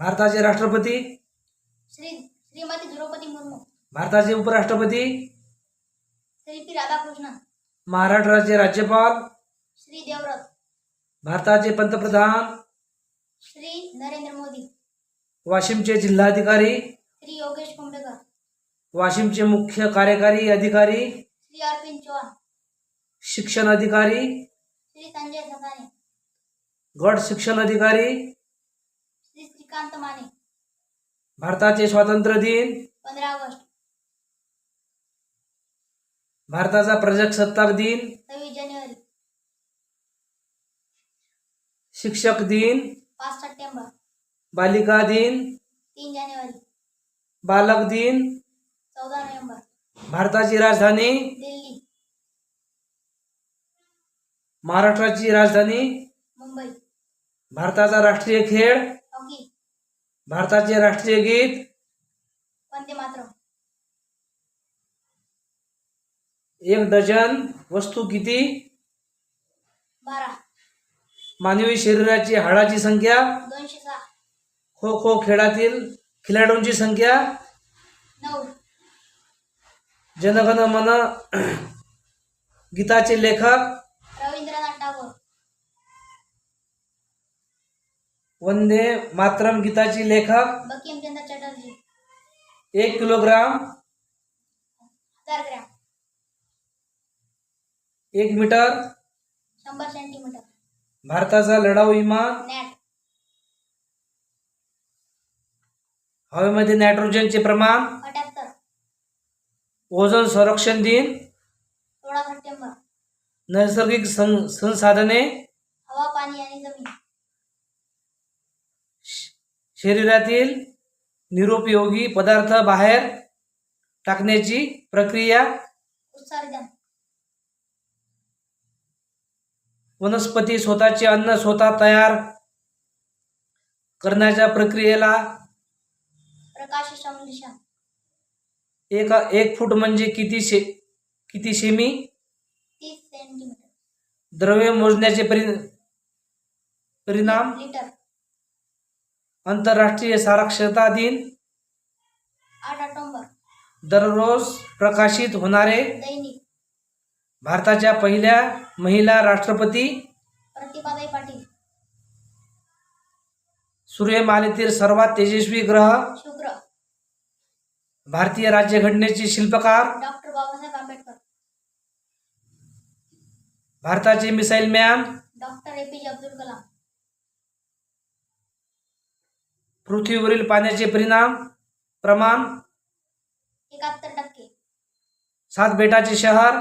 भारताचे राष्ट्रपती? श्री श्रीमती द्रौपदी मुर्मू. भारताचे उपराष्ट्रपती? श्री पी राधाकृष्णन. महाराष्ट्राचे राज्यपाल? श्री देवव्रत. भारताचे पंतप्रधान? श्री नरेंद्र मोदी. वाशिमचे जिल्हाधिकारी? श्री योगेश कुंभेकर. वाशिमचे मुख्य कार्यकारी अधिकारी? श्री अरविंद चौहान शिक्षण अधिकारी? श्री संजय ससाने गट शिक्षण अधिकारी? श्रीकांत माने भारताचे स्वातंत्र्य दिन? पंधरा ऑगस्ट. भारताचा प्रजासत्ताक दिन? सव्वीस जानेवारी. शिक्षक दिन? पाच सप्टेंबर. बालिका दिन? तीन जानेवारी. बालक दिन? चौदा नोव्हेंबर. भारताची राजधानी? दिल्ली. महाराष्ट्राची राजधानी? मुंबई. भारताचा राष्ट्रीय खेळ? भारताचे राष्ट्रीय गीत? वंदे मातरम. एक डझन वस्तू किती? बारा. मानवी शरीराची हाडाची संख्या? दोनशे सहा. खो खो खेळातील खिलाडूंची संख्या? नऊ. जनगण मन गीताचे लेखक? वंदे मातरम गीताची लेखक. बंकिमचंद्र चटर्जी. एक किलोग्राम. हजार ग्रॅम. एक मीटर. शंभर सेंटीमीटर. भारताचा लढाऊ विमान. नॅट. हवेमध्ये नायट्रोजनचे प्रमाण. अठ्याहत्तर. ओझोन संरक्षण दिन. सोळा सप्टेंबर. नैसर्गिक सं संसाधने. शरीरातील निरुपयोगी पदार्थ बाहेर टाकण्याची प्रक्रिया वनस्पती स्वतःचे अन्न स्वतः तयार करण्याच्या प्रक्रियेला एक एक फूट म्हणजे किती शे किती सेंटीमीटर. द्रव्य मोजण्याचे परि परिणाम? लिटर. आंतरराष्ट्रीय साक्षरता दिन. आठ ऑक्टोबर. दररोज प्रकाशित होणारे दैनिक. भारताच्या पहिल्या महिला राष्ट्रपती. प्रतिभाताई पाटील. सूर्यमालेतील सर्वात तेजस्वी ग्रह. शुक्र. भारतीय राज्यघटनेचे शिल्पकार. डॉक्टर बाबासाहेब आंबेडकर. भारताचे missile man. Doctor A P J Abdul Kalam. पृथ्वीवरील पाण्याचे परिणाम प्रमाण एकाहत्तर टक्के. सात बेटाचे शहर